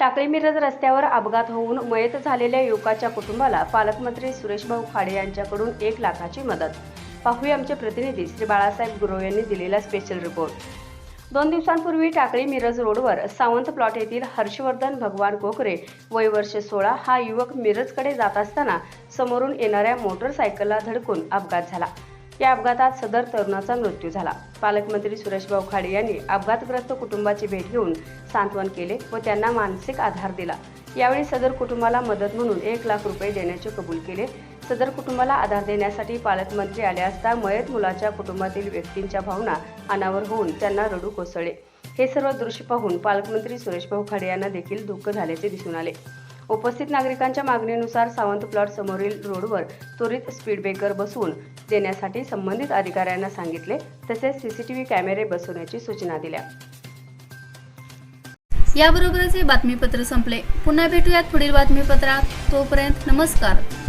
टाकळी मिरज रस्त्यावर अपघात होऊन मयत झालेल्या युवकाच्या कुटुंबाला पालकमंत्री सुरेशभाऊ खाडे यांच्याकडून एक लाखाची मदत. पाहूया आमचे प्रतिनिधी श्री बाळासाहेब गुरव यांनी दिलेला स्पेशल रिपोर्ट दोन दिवसांपूर्वी टाकळी मिरज रोडवर सावंत प्लॉट येथील हर्षवर्धन भगवान कोकरे वय वर्ष सोळा हा युवक मिरजकडे जात असताना समोरून येणाऱ्या मोटरसायकलला धडकून अपघात झाला. या अपघातात सदर तरुणाचा मृत्यू झाला. पालकमंत्री सुरेशभाऊ खाडे यांनी अपघातग्रस्त कुटुंबाची भेट घेऊन सांत्वन केले व त्यांना मानसिक आधार दिला. यावेळी सदर कुटुंबाला मदत म्हणून एक लाख रुपये देण्याचे कबूल केले. सदर कुटुंबाला आधार देण्यासाठी पालकमंत्री आले असता मयत मुलाच्या कुटुंबातील व्यक्तींच्या भावना अनावर होऊन त्यांना रडू कोसळले. हे सर्व दृश्य पाहून पालकमंत्री सुरेशभाऊ खाडे यांना देखील दुःख झाल्याचे दिसून आले. उपस्थित नागरिकांच्या मागणीनुसार सावंत प्लॉट समोरील रोडवर त्वरित स्पीड ब्रेकर बसवून देण्यासाठी संबंधित अधिकाऱ्यांना सांगितले तसेच सीसीटीव्ही कॅमेरे बसवण्याची सूचना दिल्या. याबरोबरच हे बातमीपत्र संपले. पुन्हा भेटूयात पुढील बातमीपत्रात. तोपर्यंत नमस्कार.